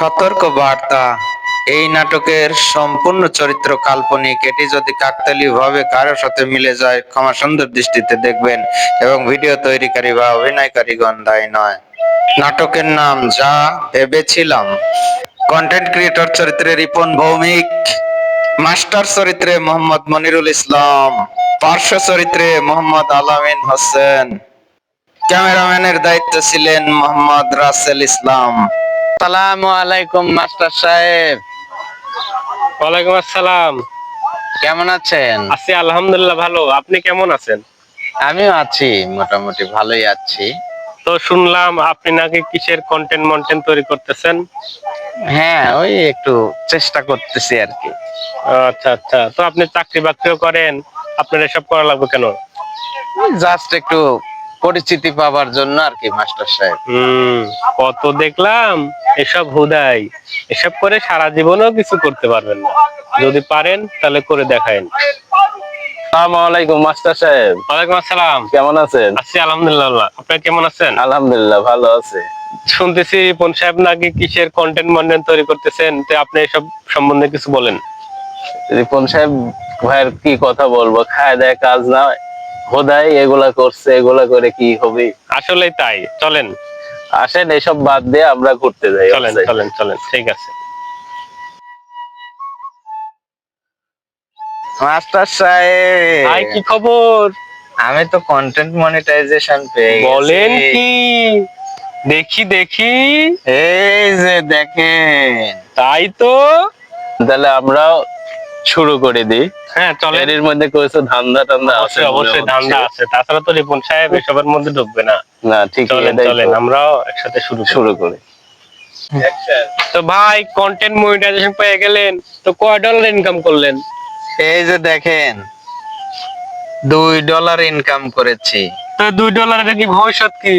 সতর্ক বার্তা এই নাটকের সম্পূর্ণ চরিত্র কাল্পনিক। এটি যদি কাকতালীয় ভাবে কারোর সাথে মিলে যায়, ক্ষমা সুন্দর দৃষ্টিতে দেখবেন এবং ভিডিও তৈরিকারী বা অভিনয়কারীগণ দায়ী নয়। নাটকের নাম যা ভেবেছিলাম। কন্টেন্ট ক্রিয়েটর চরিত্রে রিপন ভৌমিক, মাস্টার চরিত্রে মোহাম্মদ মনিরুল ইসলাম, পার্শ্ব চরিত্রে মোহাম্মদ আলামিন হোসেন। ক্যামেরাম্যানের দায়িত্ব ছিলেন মোহাম্মদ রাসেল ইসলাম। সালামু আলাইকুম মাস্টার সাহেব। ওয়ালাইকুম আসসালাম। কেমন আছেন? আছি আলহামদুলিল্লাহ ভালো। আপনি কেমন আছেন? আমিও আছি মোটামুটি ভালোই আছি। তো শুনলাম আপনি নাকি কিসের কন্টেন্ট মন্টেন্ট তৈরি করতেছেন? হ্যাঁ ওই একটু চেষ্টা করতেছি আর কি। আচ্ছা আচ্ছা। তো আপনি চাকরি বাকরিও করেন? আপনার এসব করা লাগবে কেন? জাস্ট একটু পরিচিতি পাবার জন্য আর কি মাস্টার সাহেব। হুম কত দেখলাম এসব হুদাই। এসব করে সারা জীবনেও কিছু করতে পারবেন না। যদি পারেন তাহলে করে দেখায়েন আসসালামু আলাইকুম মাস্টার সাহেব। ওয়ালাইকুম আসসালাম। কেমন আছেন? আছি আলহামদুলিল্লাহ। আপনি কেমন আছেন? আলহামদুলিল্লাহ ভালো আছে। শুনতেছি সাহেব নাকি কিসের কন্টেন্ট মন্টেন্ট তৈরি করতেছেন? তো আপনি এসব সম্বন্ধে কিছু বলেন। রিপন সাহেব ভাইয়ের কি কথা বলব খায় দেয় কাজ না হোদাই এগুলা করছে এগুলা করে কি হবে? আসলেই তাই। চলেন। আসেন এসব বাদ দিয়ে আমরা ঘুরতে যাই চলেন চলেন চলেন ঠিক আছে। মাস্টার সাহেব। ভাই কি খবর? আমি তো কন্টেন্ট মনিটাইজেশন পেয়ে গেছি। বলেন কি? দেখি দেখি। এই যে দেখেন। তাই তো। তাহলে আমরাও শুরু করে দিই। হ্যাঁ চলেন। এর মধ্যে কয়েছে ধান্দা টান্দা আছে অবশ্যই। ধান্দা আছে। তাছাড়া তো রিপন সাহেব এসবের মধ্যে ঢুকবে না। না ঠিক চলেন চলেন আমরাও একসাথে শুরু শুরু করি। তো ভাই কন্টেন্ট মনিটাইজেশন পেয়ে গেলেন। তো কয় ডলার ইনকাম করলেন? এই যে দেখেন দুই ডলার ইনকাম করেছি। তো দুই ডলারের কি ভবিষ্যৎ কি?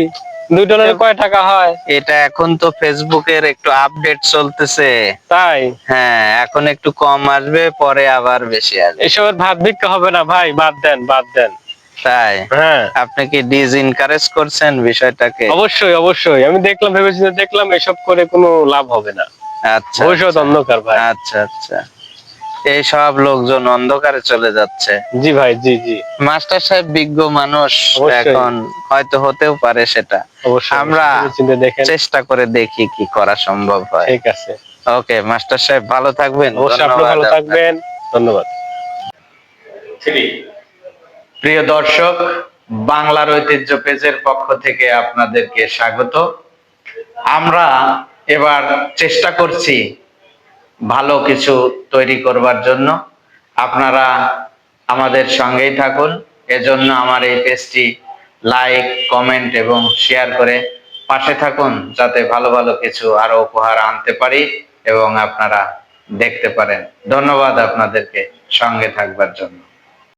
দুই ডলারে কয় টাকা হয়? এটা এখন তো ফেসবুকের একটু আপডেট চলতেছে। তাই? হ্যাঁ এখন একটু কম আসবে পরে আবার বেশি আসবে। এসবের ভাত ভিক্ষা হবে না ভাই বাদ দেন বাদ দেন। তাই? হ্যাঁ। আপনি কি ডিজ ইনকারেজ করছেন বিষয়টাকে? অবশ্যই অবশ্যই। আমি দেখলাম ভেবেছি দেখলাম এসব করে কোনো লাভ হবে না। আচ্ছা ভবিষ্যৎ আচ্ছা। অন্ধকার ভাই। আচ্ছা আচ্ছা। এই সব লোকজন অন্ধকারে চলে যাচ্ছে। জি ভাই জি জি। মাস্টার সাহেব বিজ্ঞ মানুষ এখন হয়তো হতেও পারে সেটা। আমরা- চেষ্টা করে দেখি কি করা সম্ভব হয়। ঠিক আছে। ওকে মাস্টার সাহেব ভালো থাকবেন। ভালো থাকবেন। ধন্যবাদ। প্রিয় দর্শক বাংলার ঐতিহ্য পেজের পক্ষ থেকে আপনাদেরকে স্বাগত। আমরা এবার চেষ্টা করছি ভালো কিছু তৈরি করবার জন্য আপনারা আমাদের সঙ্গেই থাকুন। এজন্য আমার এই পেজটি লাইক, কমেন্ট এবং শেয়ার করে পাশে থাকুন যাতে ভালো ভালো কিছু আরও উপহার আনতে পারি এবং আপনারা দেখতে পারেন। ধন্যবাদ আপনাদেরকে সঙ্গে থাকবার জন্য।